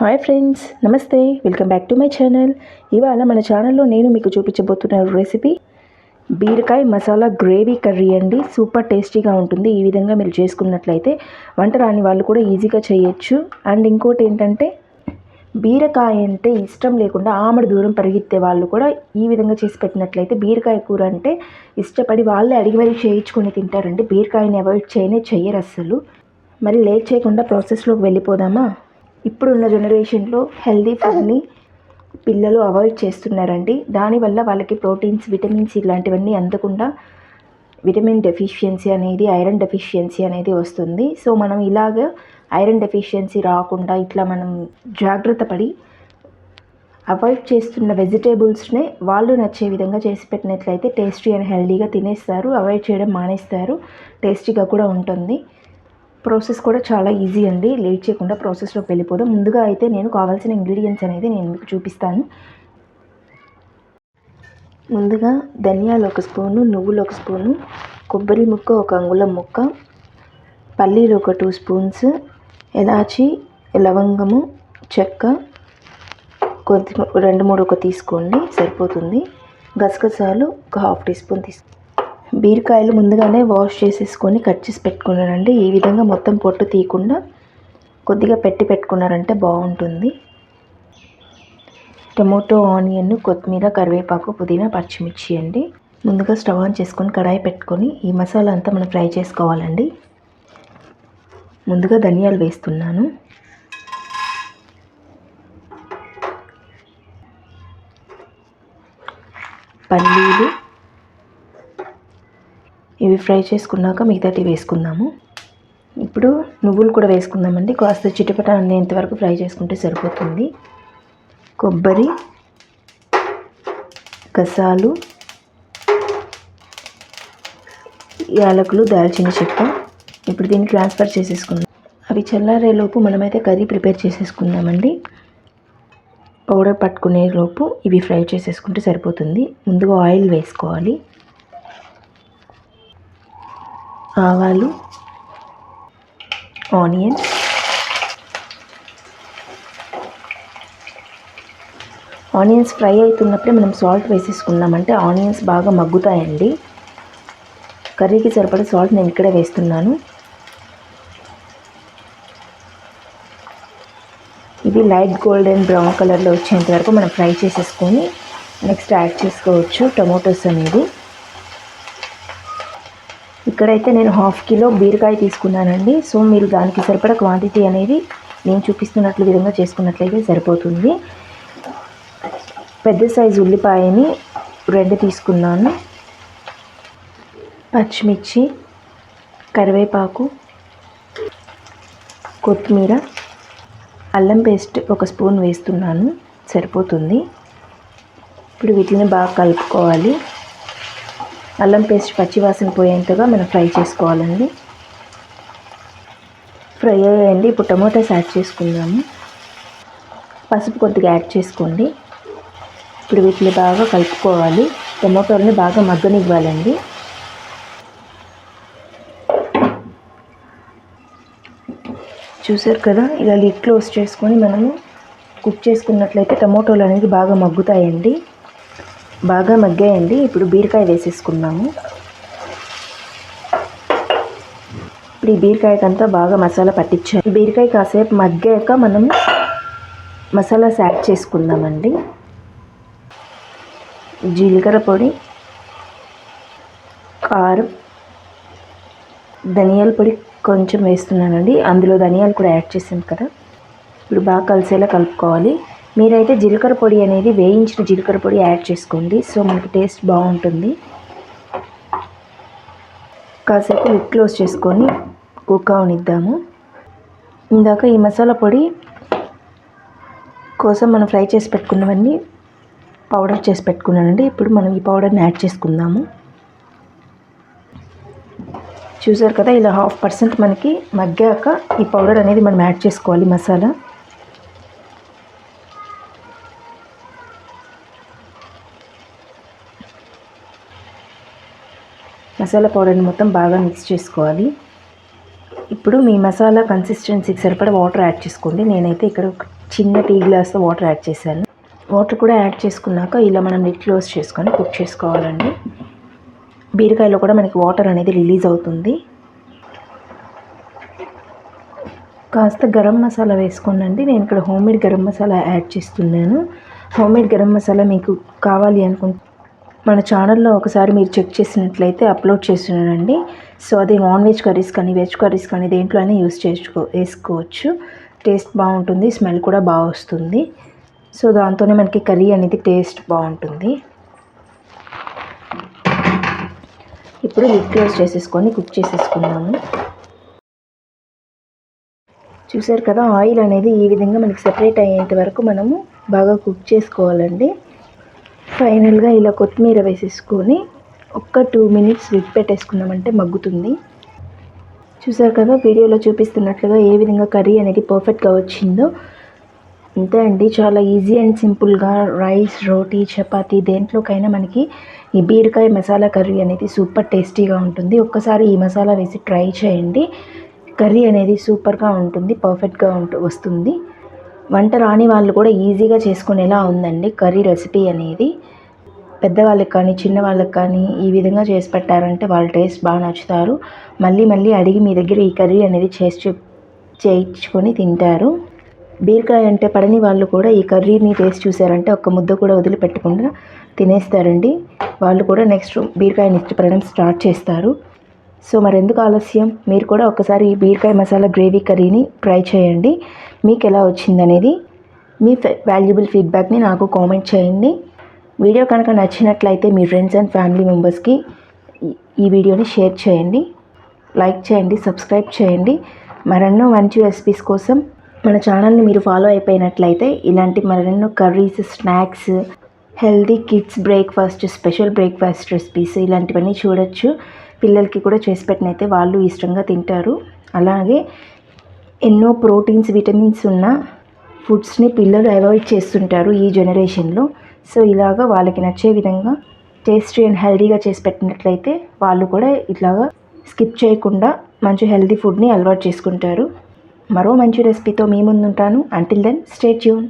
Hi friends నమస్తే welcome back to my channel ఇవాళ మన ఛానల్లో నేను మీకు చూపించబోతున్న రెసిపీ బీరకాయ మసాలా గ్రేవీ కర్రీ అండి. సూపర్ టేస్టీగా ఉంటుంది. ఈ విధంగా మీరు చేసుకున్నట్లయితే వంట రాని వాళ్ళు కూడా ఈజీగా చేయొచ్చు. అండ్ ఇంకోటి ఏంటంటే బీరకాయ అంటే ఇష్టం లేకుండా ఆమడ దూరం పరిగెత్తే వాళ్ళు కూడా ఈ విధంగా చేసి పెట్టినట్లయితే బీరకాయ కూర అంటే ఇష్టపడి వాళ్ళే అడిగి మరీ చేయించుకొని తింటారండి. బీరకాయని అవాయిడ్ చేయనే చెయ్యరు అస్సలు. మరి లేట్ చేయకుండా ప్రాసెస్లోకి వెళ్ళిపోదామా? ఇప్పుడున్న జనరేషన్లో హెల్దీ ఫుడ్ని పిల్లలు అవాయిడ్ చేస్తున్నారండి. దానివల్ల వాళ్ళకి ప్రోటీన్స్ విటమిన్స్ ఇలాంటివన్నీ అందకుండా విటమిన్ డెఫిషియన్సీ అనేది ఐరన్ డెఫిషియన్సీ అనేది వస్తుంది. సో మనం ఇలాగ ఐరన్ డెఫిషియన్సీ రాకుండా ఇట్లా మనం జాగ్రత్త పడి అవాయిడ్ చేస్తున్న వెజిటేబుల్స్నే వాళ్ళు నచ్చే విధంగా చేసి పెట్టినట్లయితే టేస్టీ అండ్ హెల్దీగా తినేస్తారు. అవాయిడ్ చేయడం మానేస్తారు. టేస్టీగా కూడా ఉంటుంది. ప్రాసెస్ కూడా చాలా ఈజీ అండి. లేట్ చేయకుండా ప్రాసెస్లోకి వెళ్ళిపోదాం. ముందుగా అయితే నేను కావాల్సిన ఇంగ్రీడియంట్స్ అనేది నేను మీకు చూపిస్తాను. ముందుగా ధనియాలు ఒక స్పూను నువ్వులు ఒక స్పూను కొబ్బరి ముక్క ఒక అంగుళం ముక్క పల్లీలు ఒక టూ స్పూన్స్ ఎలాచి లవంగము చెక్క కొద్ది రెండు మూడు ఒక తీసుకోండి సరిపోతుంది. గసగసాలు ఒక హాఫ్ టీ స్పూన్ తీసుకో బీరకాయలు ముందుగానే వాష్ చేసేసుకొని కట్ చేసి పెట్టుకున్నానండి. ఈ విధంగా మొత్తం పొట్టు తీయకుండా కొద్దిగా పెట్టి పెట్టుకున్నారంటే బాగుంటుంది. టమోటో ఆనియన్ కొత్తిమీర కరివేపాకు పుదీనా పచ్చిమిర్చి అండి. ముందుగా స్టవ్ ఆన్ చేసుకొని కడాయి పెట్టుకొని ఈ మసాలా అంతా మనం ఫ్రై చేసుకోవాలండి. ముందుగా ధనియాలు వేస్తున్నాను. పల్లీలు ఇవి ఫ్రై చేసుకున్నాక మిగతాటి వేసుకుందాము. ఇప్పుడు నువ్వులు కూడా వేసుకుందామండి. కాస్త చిటపట అనేంత వరకు ఫ్రై చేసుకుంటే సరిపోతుంది. కొబ్బరి గసాలు యాలకులు దాల్చిన చెక్క. ఇప్పుడు దీన్ని ట్రాన్స్ఫర్ చేసేసుకుందాం. అవి చల్లారేలోపు మనమైతే కర్రీ ప్రిపేర్ చేసేసుకుందామండి. పౌడర్ పట్టుకునే లోపు ఇవి ఫ్రై చేసేసుకుంటే సరిపోతుంది. ముందుగా ఆయిల్ వేసుకోవాలి. ఆవాలు ఆనియన్ ఆనియన్స్ ఫ్రై అవుతున్నప్పుడే మనం సాల్ట్ వేసేసుకున్నామంటే ఆనియన్స్ బాగా మగ్గుతాయండి. కర్రీకి సరిపడే సాల్ట్ నేను ఇక్కడే వేస్తున్నాను. ఇది లైట్ గోల్డెన్ బ్రౌన్ కలర్లో వచ్చేంత వరకు మనం ఫ్రై చేసేసుకొని నెక్స్ట్ యాడ్ చేసుకోవచ్చు టొమాటోస్ అనేది. ఇక్కడైతే నేను హాఫ్ కిలో బీరకాయ తీసుకున్నానండి. సో మీరు దానికి సరిపడా క్వాంటిటీ అనేది నేను చూపిస్తున్నట్లు విధంగా చేసుకున్నట్లయితే సరిపోతుంది. పెద్ద సైజు ఉల్లిపాయని రెండు తీసుకున్నాను. పచ్చిమిర్చి కరివేపాకు కొత్తిమీర అల్లం పేస్ట్ ఒక స్పూన్ వేస్తున్నాను. సరిపోతుంది. ఇప్పుడు వీటిని బాగా కలుపుకోవాలి. అల్లం పేస్ట్ పచ్చివాసన పోయేంతగా మనం ఫ్రై చేసుకోవాలండి. ఫ్రై అయ్యాయండి. ఇప్పుడు టమోటాస్ యాడ్ చేసుకుందాము. పసుపు కొద్దిగా యాడ్ చేసుకోండి. ఇప్పుడు వీటిని బాగా కలుపుకోవాలి. టమాటోని బాగా మగ్గనివ్వాలండి. చూసారు కదా? ఇలా లిడ్ క్లోజ్ చేసుకొని మనము కుక్ చేసుకున్నట్లయితే టమాటోలు అనేది బాగా మగ్గుతాయండి. బాగా మగ్గాయండి. ఇప్పుడు బీరకాయ వేసేసుకున్నాము ఇప్పుడు ఈ బీరకాయకంతా బాగా మసాలా పట్టించాలి బీరకాయ కాసేపు మగ్గాక మనం మసాలాస్ యాడ్ చేసుకుందామండి. జీలకర్ర పొడి కారం ధనియాల పొడి కొంచెం వేస్తున్నానండి. అందులో ధనియాలు కూడా యాడ్ చేసాను కదా. ఇప్పుడు బాగా కలిసేలా కలుపుకోవాలి. మీరైతే జీలకర్ర పొడి అనేది వేయించిన జీలకర్ర పొడి యాడ్ చేసుకోండి. సో మనకి టేస్ట్ బాగుంటుంది. కాసేపు లిడ్ క్లోజ్ చేసుకొని కుక్ అవనిద్దాము. ఇందాక ఈ మసాలా పొడి కోసం మనం ఫ్రై చేసి పెట్టుకున్నవన్నీ పౌడర్ చేసి పెట్టుకున్నానండి. ఇప్పుడు మనం ఈ పౌడర్ని యాడ్ చేసుకుందాము. చూసారు కదా ఇలా హాఫ్ పర్సెంట్ మనకి మగ్గాక ఈ పౌడర్ అనేది మనం యాడ్ చేసుకోవాలి మసాలా. మసాలా పౌడర్ని మొత్తం బాగా మిక్స్ చేసుకోవాలి. ఇప్పుడు మీ మసాలా కన్సిస్టెన్సీకి సరిపడా వాటర్ యాడ్ చేసుకోండి. నేనైతే ఇక్కడ చిన్న టీ గ్లాస్తో వాటర్ యాడ్ చేశాను. వాటర్ కూడా యాడ్ చేసుకున్నాక ఇలా మనం లిడ్ క్లోజ్ చేసుకొని కుక్ చేసుకోవాలండి. బీరకాయలో కూడా మనకి వాటర్ అనేది రిలీజ్ అవుతుంది. కాస్త గరం మసాలా వేసుకోనండి. నేను ఇక్కడ హోమ్మేడ్ గరం మసాలా యాడ్ చేస్తున్నాను. హోమ్మేడ్ గరం మసాలా మీకు కావాలి అనుకుంటే మన ఛానల్లో ఒకసారి మీరు చెక్ చేసినట్లయితే అప్లోడ్ చేస్తున్నానండి. సో అది నాన్ వెజ్ కర్రీస్ కానీ వెజ్ కర్రీస్ కానీ దేంట్లో అయినా యూస్ చేసుకో వేసుకోవచ్చు. టేస్ట్ బాగుంటుంది స్మెల్ కూడా బాగా వస్తుంది. సో దాంతోనే మనకి కర్రీ అనేది టేస్ట్ బాగుంటుంది. ఇప్పుడు లిడ్ క్లోజ్ చేసేసుకొని కుక్ చేసేసుకున్నాము చూసారు కదా ఆయిల్ అనేది ఈ విధంగా మనకి సెపరేట్ అయ్యేంత వరకు మనము బాగా కుక్ చేసుకోవాలండి. ఫైనల్గా ఇలా కొత్తిమీర వేసేసుకొని ఒక్క టూ మినిట్స్ లిడ్ పెట్టేసుకున్నామంటే మగ్గుతుంది. చూసారు కదా వీడియోలో చూపిస్తున్నట్లుగా ఏ విధంగా కర్రీ అనేది పర్ఫెక్ట్గా వచ్చిందో. అంతే అండి చాలా ఈజీ అండ్ సింపుల్గా రైస్ రోటీ చపాతి దేంట్లోకైనా మనకి ఈ బీరకాయ మసాలా కర్రీ అనేది సూపర్ టేస్టీగా ఉంటుంది. ఒక్కసారి ఈ మసాలా వేసి ట్రై చేయండి. కర్రీ అనేది సూపర్గా ఉంటుంది పర్ఫెక్ట్గా ఉంటు వస్తుంది. వంట రాని వాళ్ళు కూడా ఈజీగా చేసుకునేలా ఉందండి. కర్రీ రెసిపీ అనేది పెద్దవాళ్ళకి కానీ చిన్నవాళ్ళకి కానీ ఈ విధంగా చేసి పెట్టారంటే వాళ్ళ టేస్ట్ బాగా నచ్చుతారు. మళ్ళీ మళ్ళీ అడిగి మీ దగ్గర ఈ కర్రీ అనేది చేసి చేయించుకొని తింటారు. బీరకాయ అంటే పడని వాళ్ళు కూడా ఈ కర్రీని టేస్ట్ చూసారంటే ఒక్క ముద్ద కూడా వదిలిపెట్టకుండా తినేస్తారండి. వాళ్ళు కూడా నెక్స్ట్ బీరకాయని ఇష్టపడడం స్టార్ట్ చేస్తారు. సో మరెందుకు ఆలస్యం? మీరు కూడా ఒకసారి ఈ బీరకాయ మసాలా గ్రేవీ కర్రీని ట్రై చేయండి. మీకు ఎలా వచ్చిందనేది మీ వాల్యుబుల్ ఫీడ్బ్యాక్ని నాకు కామెంట్ చేయండి. వీడియో కనుక నచ్చినట్లయితే మీ ఫ్రెండ్స్ అండ్ ఫ్యామిలీ మెంబర్స్కి ఈ వీడియోని షేర్ చేయండి. లైక్ చేయండి సబ్స్క్రైబ్ చేయండి. మరెన్నో మంచి రెసిపీస్ కోసం మన ఛానల్ని మీరు ఫాలో అయిపోయినట్లయితే ఇలాంటి మరెన్నో curries snacks healthy kids breakfast special breakfast recipes ఇలాంటివన్నీ చూడొచ్చు. పిల్లలకి కూడా చేసి పెట్టినైతే వాళ్ళు ఇష్టంగా తింటారు. అలాగే ఎన్నో ప్రోటీన్స్ విటమిన్స్ ఉన్న ఫుడ్స్ని పిల్లలు అవాయిడ్ చేస్తుంటారు ఈ జనరేషన్లో. సో ఇలాగా వాళ్ళకి నచ్చే విధంగా టేస్టీ అండ్ హెల్దీగా చేసి పెట్టినట్లయితే వాళ్ళు కూడా ఇట్లాగా స్కిప్ చేయకుండా మంచి హెల్దీ ఫుడ్ని అలవాటు చేసుకుంటారు. మరో మంచి రెసిపీతో మీ ముందుంటాను. Until then stay tune